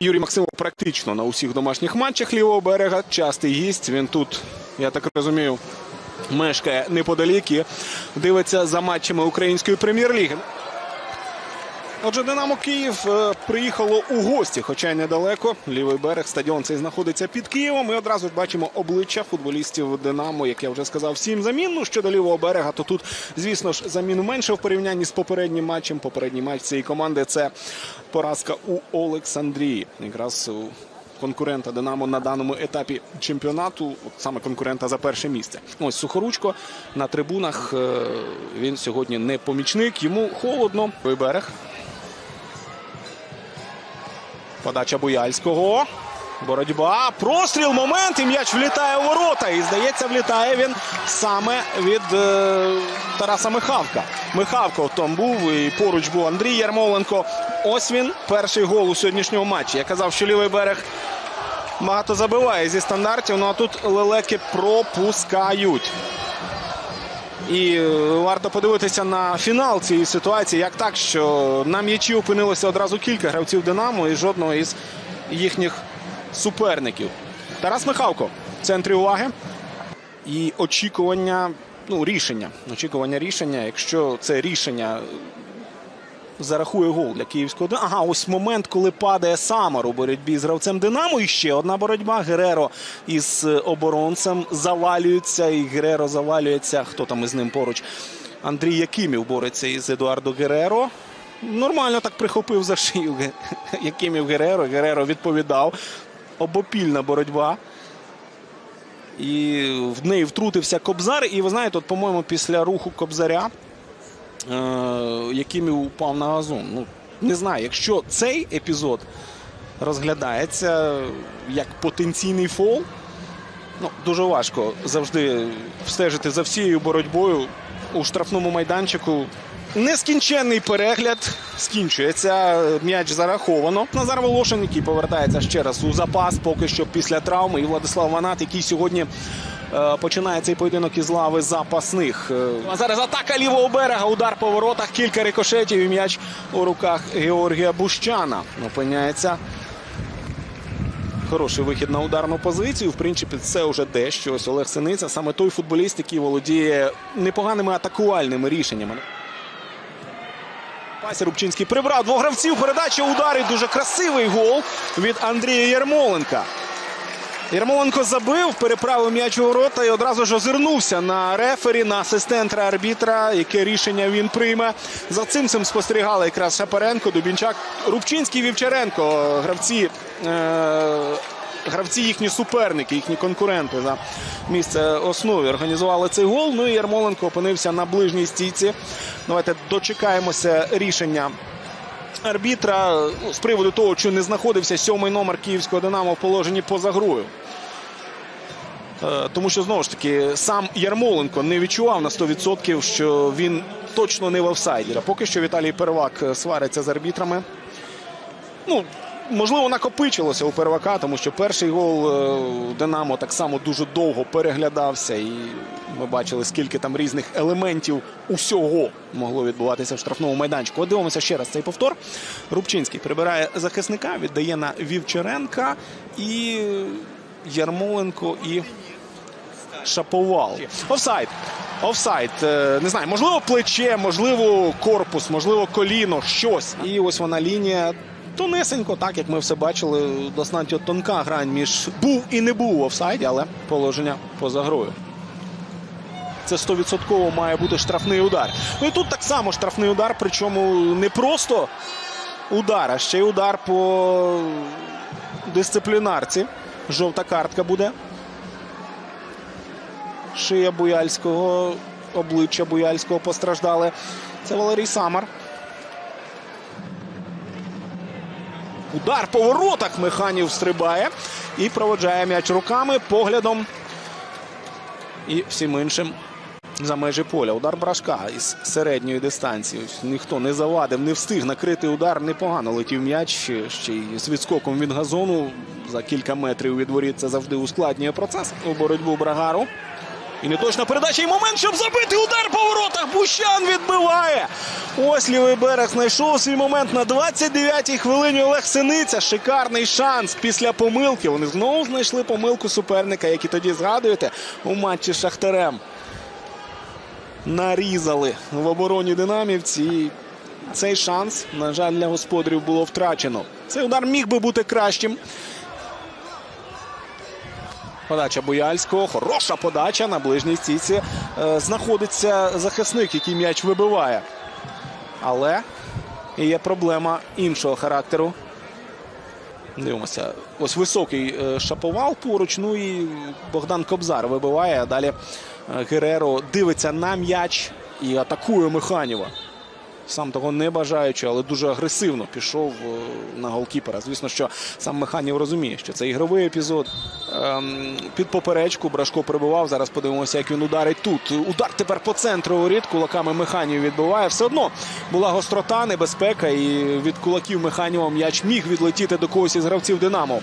Юрій Максимов практично на усіх домашніх матчах лівого берега. Частий гість. Він тут, я так розумію, мешкає неподалік і дивиться за матчами української прем'єр-ліги. Отже, Динамо Київ е, приїхало у гості, хоча й недалеко. Лівий берег стадіон цей знаходиться під Києвом. Ми одразу ж бачимо обличчя футболістів Динамо, як я вже сказав, сім замін. Ну, щодо лівого берега, то тут, звісно ж, заміну менше в порівнянні з попереднім матчем. Попередній матч цієї команди це поразка у Олександрії. Якраз у конкурента Динамо на даному етапі чемпіонату, от саме конкурента за перше місце. Ось Сухоручко на трибунах. е, Він сьогодні не помічник. Йому холодно. Берег. Подача Буяльського. Боротьба. Простріл. Момент. І м'яч влітає у ворота. І здається, влітає він саме від е, Тараса Михавка. Михавко там був і поруч був Андрій Ярмоленко. Ось він. Перший гол у сьогоднішньому матчі. Я казав, що лівий берег багато забиває зі стандартів. Ну а тут лелеки пропускають. І е, варто подивитися на фінал цієї ситуації. Як так, що на м'ячі опинилося одразу кілька гравців Динамо і жодного із їхніх суперників. Тарас Михавко в центрі уваги. І очікування, ну, рішення. Очікування рішення. Якщо це рішення зарахує гол для київського Динамо. Ага, ось момент, коли падає Самар у боротьбі з гравцем Динамо. І ще одна боротьба. Гереро із е, оборонцем завалюється. І Гереро завалюється. Хто там із ним поруч? Андрій Якимів бореться із Едуардо Гереро. Нормально так прихопив за шию Якимів Гереро. Гереро відповідав. Обопільна боротьба. І в неї втрутився Кобзар. І ви знаєте, от, по-моєму, після руху Кобзаря е, Якимів упав на газон. Ну, не знаю, якщо цей епізод розглядається як потенційний фол, ну, дуже важко завжди стежити за всією боротьбою у штрафному майданчику. Нескінченний перегляд скінчується. М'яч зараховано. Назар Волошин, який повертається ще раз у запас, поки що після травми. І Владислав Ванат, який сьогодні е, починає цей поєдинок із лави запасних. Е, А зараз атака лівого берега. Удар по воротах, кілька рикошетів і м'яч у руках Георгія Бущана. Опиняється. Хороший вихід на ударну позицію. В принципі, це вже дещо. Ось Олег Синиця, саме той футболіст, який володіє непоганими атакувальними рішеннями. Пасі Рубчинський прибрав двох гравців. Передача удари. Дуже красивий гол від Андрія Ярмоленка. Ярмоленко забив, переправив м'яч у ворота і одразу ж озирнувся на рефері, на асистента арбітра, яке рішення він прийме. За цим цим спостерігали якраз Шапаренко, Дубінчак, Рубчинський, Вівчаренко. Гравці, е, гравці їхні суперники, їхні конкуренти за місце основі організували цей гол. Ну і Ярмоленко опинився на ближній стійці. Давайте дочекаємося рішення арбітра ну, з приводу того, що не знаходився сьомий номер київського Динамо в положенні поза грою. Е, Тому що знову ж таки сам Ярмоленко не відчував на 100%, що він точно не в офсайді. Поки що Віталій Первак е, свариться з арбітрами. Ну, можливо, накопичилося у Первака, тому що перший гол е, Динамо так само дуже довго переглядався. І ми бачили, скільки там різних елементів усього могло відбуватися в штрафному майданчику. От дивимося ще раз цей повтор. Рубчинський прибирає захисника, віддає на Вівчаренка і Ярмоленко і Шаповал. Офсайд. Офсайд. Е, Не знаю, можливо, плече, можливо, корпус, можливо, коліно, щось. І ось вона лінія. Тонесенько, так як ми все бачили, достатньо тонка грань між був і не був офсайді, але положення поза грою. Це 100% має бути штрафний удар. Ну і тут так само штрафний удар, причому не просто удар, а ще й удар по дисциплінарці. Жовта картка буде. Шия Буяльського, обличчя Буяльського постраждали. Це Валерій Самар. Удар по воротах Механів стрибає і проводжає м'яч руками, поглядом і всім іншим за межі поля. Удар брашка із середньої дистанції. Ніхто не завадив, не встиг накрити удар. Непогано летів м'яч ще й з відскоком від газону. За кілька метрів від воріт це завжди ускладнює процес у боротьбу Брагару. І неточна передача, і момент, щоб забити удар по воротах. Бущан відбиває. Ось лівий берег знайшов свій момент на 29-й хвилині. Олег Синиця. Шикарний шанс після помилки. Вони знову знайшли помилку суперника, як і тоді згадуєте у матчі з Шахтарем. Нарізали в обороні динамівці. І Цей шанс, на жаль, для господарів було втрачено. Цей удар міг би бути кращим. Подача Бояльського. Хороша подача на ближній стійці. Е, знаходиться захисник, який м'яч вибиває. Але є проблема іншого характеру. Дивимося. Ось високий е, шаповал поруч. Ну і Богдан Кобзар вибиває. А далі е, Гереро дивиться на м'яч і атакує Механіва. Сам того не бажаючи, але дуже агресивно пішов е, на голкіпера. Звісно, що сам Механів розуміє, що це ігровий епізод. Ем, під поперечку Брашко прибував. Зараз подивимося, як він ударить тут. Удар тепер по центру воріт. Кулаками Механів відбиває. Все одно була гострота, небезпека. І від кулаків Механіва м'яч міг відлетіти до когось із гравців Динамо.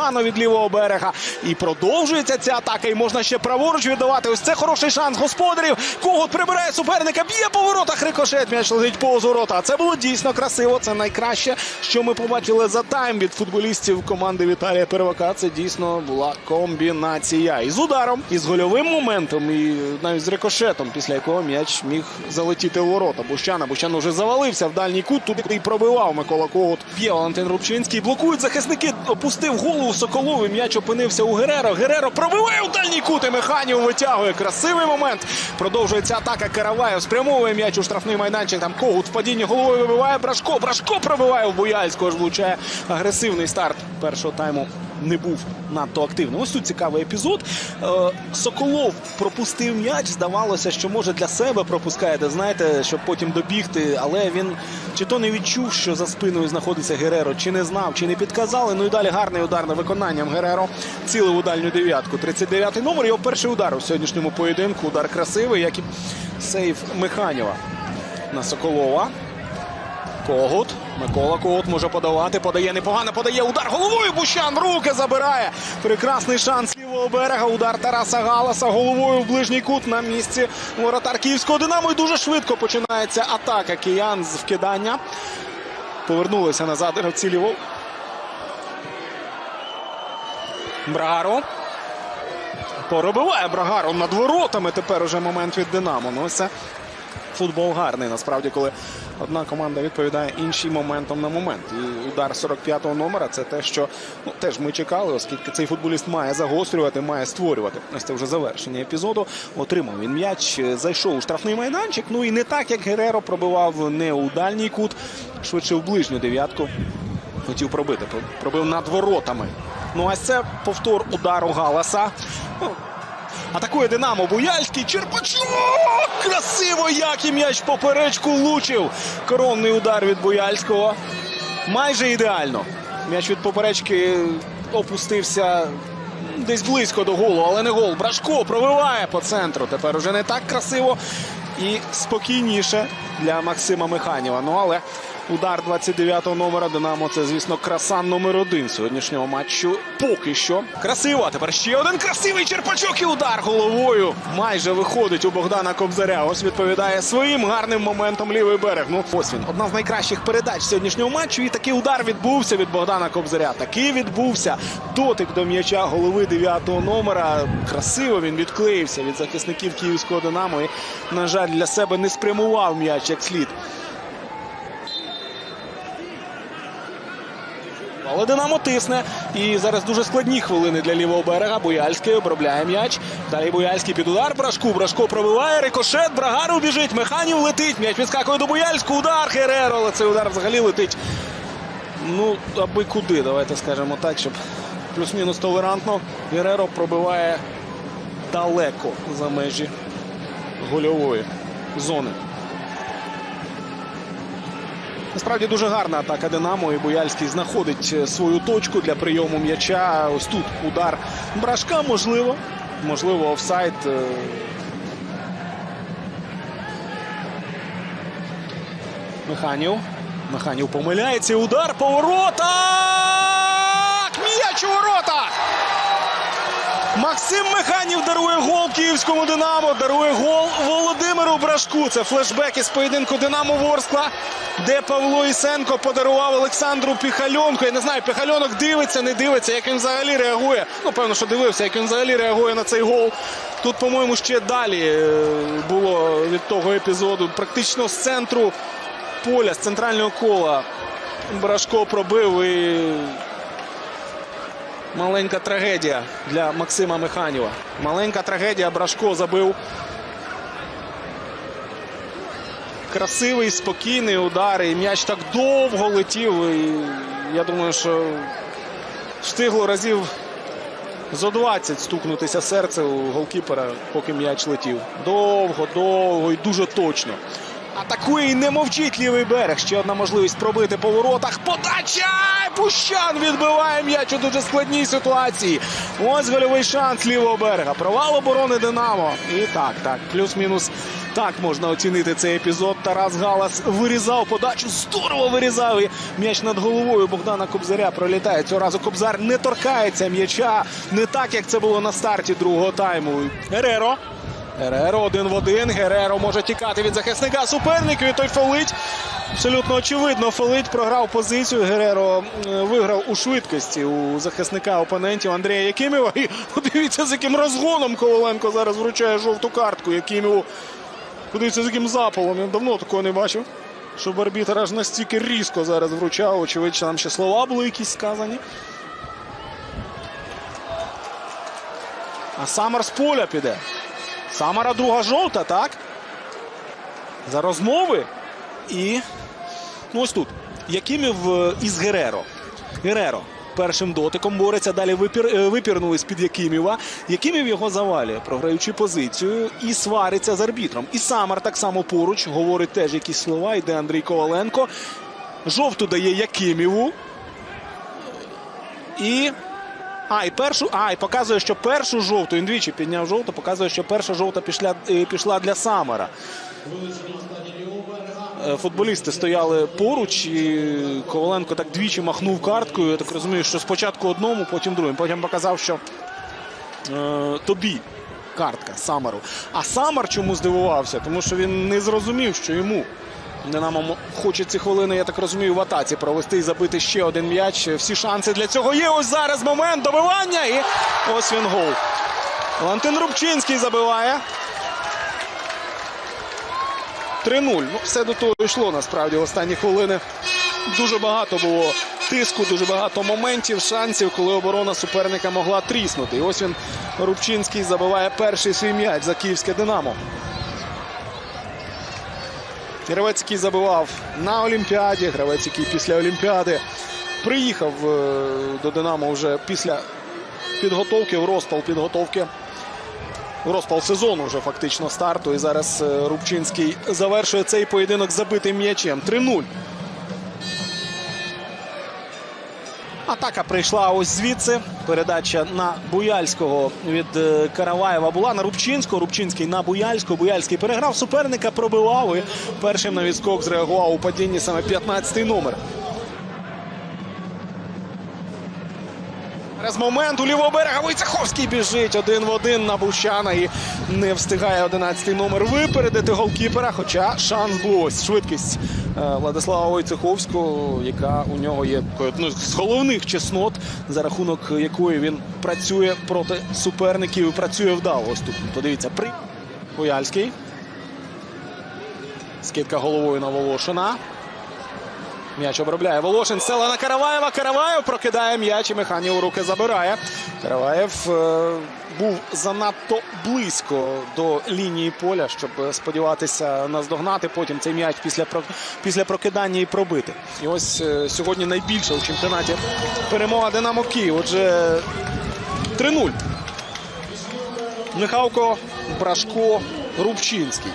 Ано від лівого берега. І продовжується ця атака. І можна ще праворуч віддавати. Ось це хороший шанс господарів. Когут прибирає суперника, б'є по воротах. Рикошет м'яч летить повз ворота. Це було дійсно красиво. Це найкраще, що ми побачили за тайм від футболістів команди Віталія Первака. Це дійсно була комбінація. І з ударом, і з гольовим моментом, і навіть з рикошетом, після якого м'яч міг залетіти у ворота. Бущана. Бущан вже завалився в дальній кут. Туди і пробивав Микола Когут. Б'є Валентин Рубчинський. Блокують захисники. Опустив голову Соколову. М'яч опинився у Гереро. Гереро пробиває у дальній кут. І Механів витягує. Красивий момент. Продовжується атака Караваєв. Спрямовує м'яч у штрафний майданчик. Там Когут в падінні головою вибиває Брашко. Брашко пробиває в Буяльського. Ж влучає агресивний старт першого тайму. Не був надто активним. Ось тут цікавий епізод. Е, Соколов пропустив м'яч. Здавалося, що може для себе пропускає, де знаєте, щоб потім добігти. Але він чи то не відчув, що за спиною знаходиться Гереро, чи не знав, чи не підказали. Ну і далі гарний удар на виконанням Гереро. Цілив у дальню дев'ятку. 39-й номер. Його перший удар у сьогоднішньому поєдинку. Удар красивий, як і сейф Механіва на Соколова. Когут. Микола Когут може подавати. Подає непогано, подає удар головою. Бущан руки забирає. Прекрасний шанс лівого берега. Удар Тараса Галаса головою в ближній кут на місці воротар Київського Динамо. І дуже швидко починається атака киян з вкидання. Повернулися назад гравці ліво. Брагаро. Поробиває Брагаро над воротами. Тепер уже момент від Динамо. Ну, це футбол гарний. Насправді, коли одна команда відповідає іншій моментом на момент. І удар 45-го номера це те, що ну, теж ми чекали, оскільки цей футболіст має загострювати, має створювати. Ось це вже завершення епізоду. Отримав він м'яч, зайшов у штрафний майданчик. Ну і не так, як Гереро пробивав не у дальній кут, швидше в ближню дев'ятку. Хотів пробити, пробив над воротами. Ну, ось це повтор удару Галаса. Атакує Динамо Буяльський. Черпачок! Красиво, як і м'яч поперечку влучив. Коронний удар від Буяльського. Майже ідеально. М'яч від поперечки опустився десь близько до голу, але не гол. Брашко пробиває по центру. Тепер уже не так красиво і спокійніше для Максима Механіва. Ну але удар 29-го номера Динамо це, звісно, красан номер один сьогоднішнього матчу. Поки що. Красиво. А тепер ще один красивий черпачок і удар головою. Майже виходить у Богдана Кобзаря. Ось відповідає своїм гарним моментом лівий берег. Ну, ось він. Одна з найкращих передач сьогоднішнього матчу. І такий удар відбувся від Богдана Кобзаря. Такий відбувся. Дотик до м'яча голови 9-го номера. Красиво він відклеївся від захисників київського Динамо. І, на жаль, для себе не спрямував м'яч як слід. Але Динамо тисне. І зараз дуже складні хвилини для лівого берега. Бояльський обробляє м'яч. Далі Бояльський під удар. Брашку. Брашко пробиває. Рикошет. Брагару біжить. Механів летить. М'яч відскакує до Бояльського. Удар Хереро. Але цей удар взагалі летить. Ну, аби куди, давайте скажемо так, щоб плюс-мінус толерантно. Гереро пробиває далеко за межі гольової зони. Насправді дуже гарна атака Динамо. І Бояльський знаходить е, свою точку для прийому м'яча. Ось тут удар брашка, можливо. Можливо, офсайд. е. Механів. Механів помиляється. Удар по воротах! М'яч у воротах! Максим Механів дарує гол київському Динамо. Дарує гол Володимиру Брашку. Це флешбек із поєдинку Динамо Ворскла, де Павло Ісенко подарував Олександру Піхальонку. Я не знаю, Піхальонок дивиться, не дивиться, як він взагалі реагує. Ну, певно, що дивився, як він взагалі реагує на цей гол. Тут, по-моєму, ще далі е, було від того епізоду. Практично з центру поля, з центрального кола. Брашко пробив і Маленька трагедія для Максима Механіва. Маленька трагедія. Брашко забив. Красивий, спокійний удар. І м'яч так довго летів. І я думаю, що встигло разів зо 20 стукнутися серце у голкіпера, поки м'яч летів. Довго, довго і дуже точно. Атакує і не мовчить лівий берег. Ще одна можливість пробити по воротах. Подача! Пущан відбиває м'яч у дуже складній ситуації. Ось гольовий шанс лівого берега. Провал оборони Динамо. І так, так, плюс-мінус. Так можна оцінити цей епізод. Тарас Галас вирізав подачу. Здорово вирізав. І м'яч над головою Богдана Кобзаря пролітає. Цього разу Кобзар не торкається м'яча. Не так, як це було на старті другого тайму. Гереро. Гереро один в один. Гереро може тікати від захисника суперників. І той фолить. Абсолютно очевидно, Фолить програв позицію. Гереро виграв у швидкості у захисника опонентів Андрія Якимєва. І подивіться, з яким розгоном Коваленко зараз вручає жовту картку Якимєву. Подивіться, з яким запалом. Я давно такого не бачив. Щоб арбітр аж настільки різко зараз вручав. Очевидно, там ще слова були якісь сказані. А Самар з поля піде. Самара друга жовта, так? За розмови. І ну ось тут. Якимів е, із Гереро. Гереро першим дотиком бореться. Далі випір, е, випірнули з-під Якимєва. Якимів його завалює, програючи позицію, і свариться з арбітром. І Самар так само поруч говорить теж якісь слова. Йде Андрій Коваленко. Жовту дає Якимєву. І. А, і першу. А, і показує, що першу жовту. Він двічі підняв жовту, показує, що перша жовта пішла, пішла для Самара. Е, Футболісти стояли поруч, і Коваленко так двічі махнув карткою. Я так розумію, що спочатку одному, потім другим. Потім показав, що е, тобі картка Самару. А Самар чому здивувався? Тому що він не зрозумів, що йому Динамо хоче ці хвилини, я так розумію, в атаці провести і забити ще один м'яч. Всі шанси для цього є. Ось зараз момент добивання. І ось він гол. Валентин Рубчинський забиває. 3-0. Ну, все до того йшло насправді в останні хвилини. Дуже багато було тиску, дуже багато моментів, шансів, коли оборона суперника могла тріснути. І ось він Рубчинський забиває перший свій м'яч за київське Динамо. Гравець, який забивав на Олімпіаді, гравець, який після Олімпіади приїхав е, до Динамо вже після підготовки, в розпал підготовки. В розпал сезону вже фактично старту. І зараз е, Рубчинський завершує цей поєдинок забитим м'ячем. 3-0. Атака прийшла ось звідси. Передача на Буяльського від е, Караваєва була на Рубчинського. Рубчинський на Буяльського. Буяльський переграв суперника, пробивав і першим на відскок зреагував у падінні саме 15-й номер. Зараз момент у лівого берега Войцеховський біжить один в один на Бущана і не встигає 11-й номер випередити голкіпера. Хоча шанс був ось швидкість е, Владислава Войцеховського, яка у нього є такою з головних чеснот, за рахунок якої він працює проти суперників і працює вдало. Ось тут подивіться, при Бояльський. Скидка головою на Волошина. М'яч обробляє Волошин. Села на Караваєва. Караваєв прокидає м'яч і Механів у руки забирає. Караваєв е, був занадто близько до лінії поля, щоб сподіватися наздогнати потім цей м'яч після, після прокидання і пробити. І ось е, сьогодні найбільша у чемпіонаті перемога Динамо Київ. Отже, 3-0. Михалко, Брашко, Рубчинський.